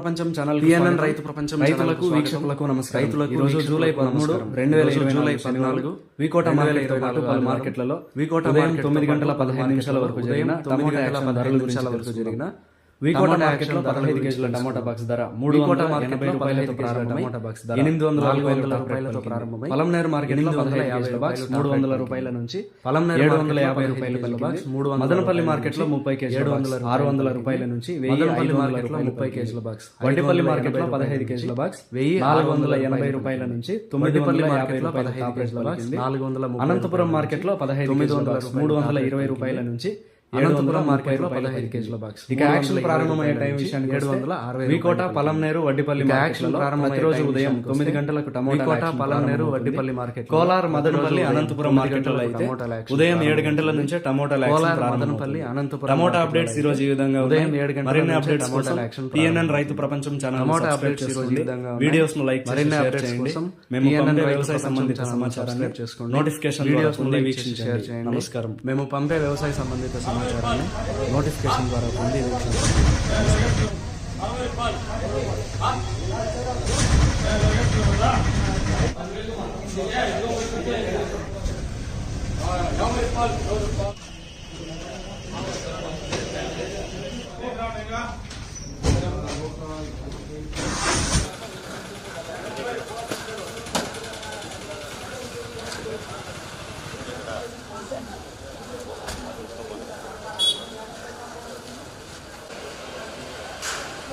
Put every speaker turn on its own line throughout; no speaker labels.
ప్రపంచం ఛానల్
రైతు ప్రపంచం
రైతులకు వీక్షకులకు నమస్కారం.
రైతులకు
రోజు జూలై పదమూడు రెండు వేల
జూలై పద్నాలుగు
వికోట పలు మార్కెట్లలో
వికోట
తొమ్మిది గంటల పదహారు నిమిషాల వరకు జరిగిన
తొమ్మిది గంటల
పదహారు
నిమిషాల వరకు జరిగిన
వీకోట మార్కెట్లో పదహైదు కేజీల బాక్స్ ధర మూడు ఎనభై రూపాయలతో
బాక్స్
ఎనిమిది వందల రూపాయలతో ప్రారంభమై మార్కెట్లో పదహైదు బాక్స్ మూడు వందల రూపాయల నుంచి
పలంనేరు
ఏడు వందల యాభై రూపాయల బాక్స్
మూడు
మదనపల్లి మార్కెట్లో ముప్పై కేజీల
ఏడు వందల
ఆరు వందల
రూపాయల
నుంచి వెయ్యి
మార్కెట్లో ముప్పై కేజీల బాక్స్ వంటిపల్లి
మార్కెట్లో పదహైదు కేజీల బాక్స్
వెయ్యి
నాలుగు వందల ఎనభై
రూపాయల
నుంచి తొమ్మిదిపల్లి
మార్కెట్లో పదహైదు కేజీల బాక్స్ నాలుగు వందల
అనంతపురం మార్కెట్లో పదహైదు
తొమ్మిది వందల
మూడు వందల ఇరవై రూపాయల నుంచి
అనంతపురం
ఉదయం తొమ్మిది గంటలకు టమోటా
మార్కెట్
కోలార్ మదనపల్లి అనంతపురం మార్కెట్లో అయితే ఉదయం ఏడు గంటల నుంచే
టమోటాల
టమోటా అప్డేట్స్ ఈ రోజు విధంగా
ఉదయం ఏడు
మరిన్ని అప్డేట్స్ కోసం
Raithu
Prapancham
channel tomato
updates వీడియోస్ను like
మరిన్ని అప్డేట్స్ కోసం
మేము వ్యవసాయ సంబంధిత సమాచారాన్ని నోటిఫికేషన్
వీడియోస్
వీక్షించండి నమస్కారం
మేము పంపే వ్యవసాయ సంబంధిత సమాచారాన్ని నోటిఫికేషన్ ద్వారా పొంది Thank you.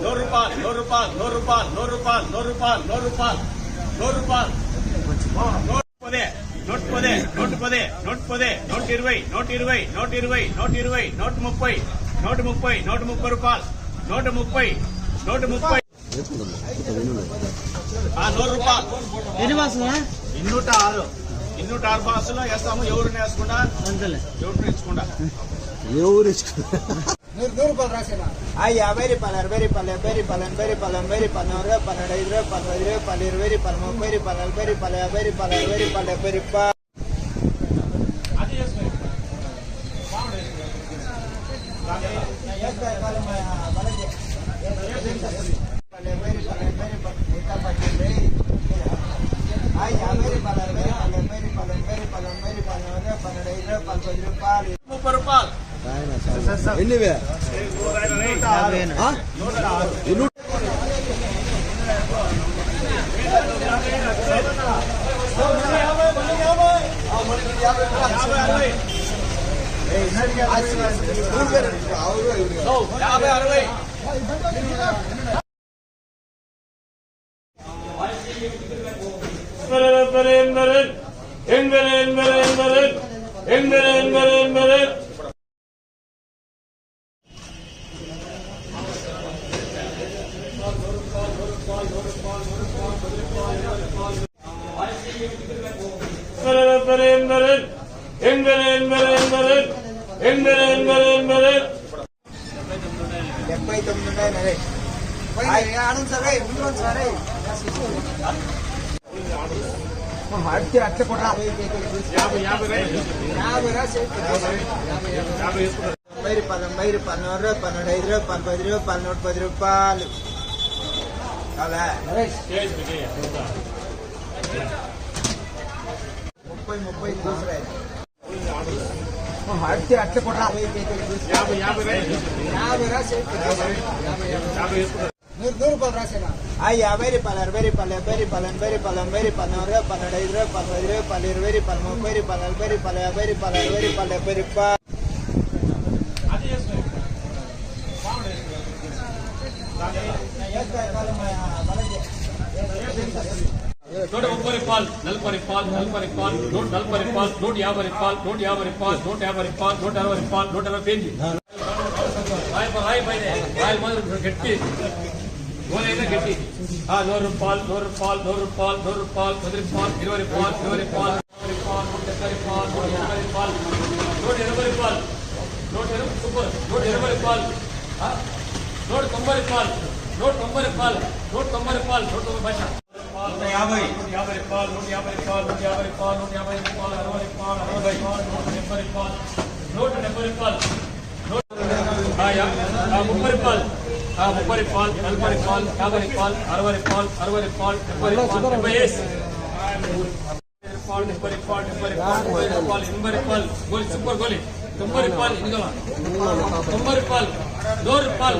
నూరు రూపాయలు నూరు రూపాయలు నూరు రూపాయలు నూరు రూపాయలు నూరు రూపాయలు నూరు రూపాయలు నూరు రూపాయలు నూట పదే నూట పదే నూట పదే నూట పదే నూట ఇరవై నూట ఇరవై నూట ఇరవై నూట ఇరవై నూట ముప్పై నూట ముప్పై నూట ముప్పై రూపాయలు నూట ముప్పై నూట ముప్పై ఆ, నూరు రూపాయలు
ఎన్ని బాసులా
ఇన్నూట ఆరు. ఇన్నూట ఆరు బాసులో వేస్తాము ఎవరిని వేసుకుండా? ఎవరిని ఇచ్చకుండా?
ఎవరు
యాభై రూపాయలు అరవై రూపాయలు డెబ్బై రూపాయలు ఎనభై రూపాయలు ఎనభై రూపాయలు నూరు రూపాయలు పన్నెండు ఐదు రూపాయలు పది రూపాయలు ఇరవై రూపాయలు ముప్పై రూపాయలు నలభై రూపాయలు యాభై రూపాయలు అరవై రూపాయలు డెబ్బై రూపాయలు. ان என்பது என்பது என்பது என்பது என்பது என்பது డెబ్బై తొమ్మిది ఉన్నాయి మరి పన్నెండు ఇరవై పన్నెండు ఐదు రూపాయలు పది రూపాయలు నూట పది రూపాయలు ముప్పై ముప్పై తీసుకురాయి అట్లా అట్లా కొట్రా
యాభై యాభై
యాభై. రా.
యాభై వేసుకుంటారు
నూరు రూపాయలు రాసేనా యాభై రూపాయలు అరవై రూపాయలు డెబ్బై రూపాయలు ఎనభై రూపాయలు ఎనభై రూపాయలు నూరు రూపాయలు పన్నెండు ఐదు రూపాయలు పది రూపాయలు ఇరవై రూపాయలు ముప్పై రూపాయలు నలభై రూపాయలు యాభై రూపాయలు అరవై రూపాయలు డెబ్బై రూపాయలు.
నూట ముప్పై రూపాయలు నలభై రూపాయలు నలభై రూపాయలు నూట నలభై రూపాయలు నూట యాభై రూపాయలు నూట యాభై రూపాయలు నూట యాభై రూపాయలు నూట అరవై రూపాయలు నూట అరవై పేజీ రాయి పై- రాయి పైన రాయి మాదిరి గట్టి గోలైనా గట్టి ఆ, నూరు రూపాయలు నూరు రూపాయలు నూరు రూపాయలు నూరు రూపాయలు పది రూపాయలు ఇరవై రూపాయలు ఇరవై రూపాయలు ఇరవై రూపాయలు నూట డెబ్బై రూపాయలు నూట ఎనభై రూపాయలు నూట ఎనభై రూపాయలు నూట ఎనభై సూపర్ నూట ఎనభై రూపాయలు ఆ, నూట తొంభై రూపాయలు నూట తొంభై రూపాయలు నూట తొంభై రూపాయలు నూట తొంభై భాష నూట యాభై నూట యాభై రూపాయలు నూట యాభై రూపాయలు నూట యాభై రూపాయలు నూట యాభై రూపాయలు అరవై రూపాయలు అరవై రూపాయలు నూట డెబ్బై రూపాయలు నూట డెబ్బై రూపాయలు ఆ, యా- ఆ, ముప్పై రూపాయలు ఆ, ముప్పై రూపాయలు నలభై రూపాయలు యాభై రూపాయలు అరవై రూపాయలు అరవై రూపాయలు డెబ్బై రూపాయలు డెబ్బై వేసి రూపాయలు డెబ్బై రూపాయలు డెబ్బై రూపాయలు డెబ్బై రూపాయలు ఎనభై రూపాయలు గోలి సూపర్ గోలి తొంభై రూపాయలు ఇదిగో తొంభై రూపాయలు నూరు రూపాయలు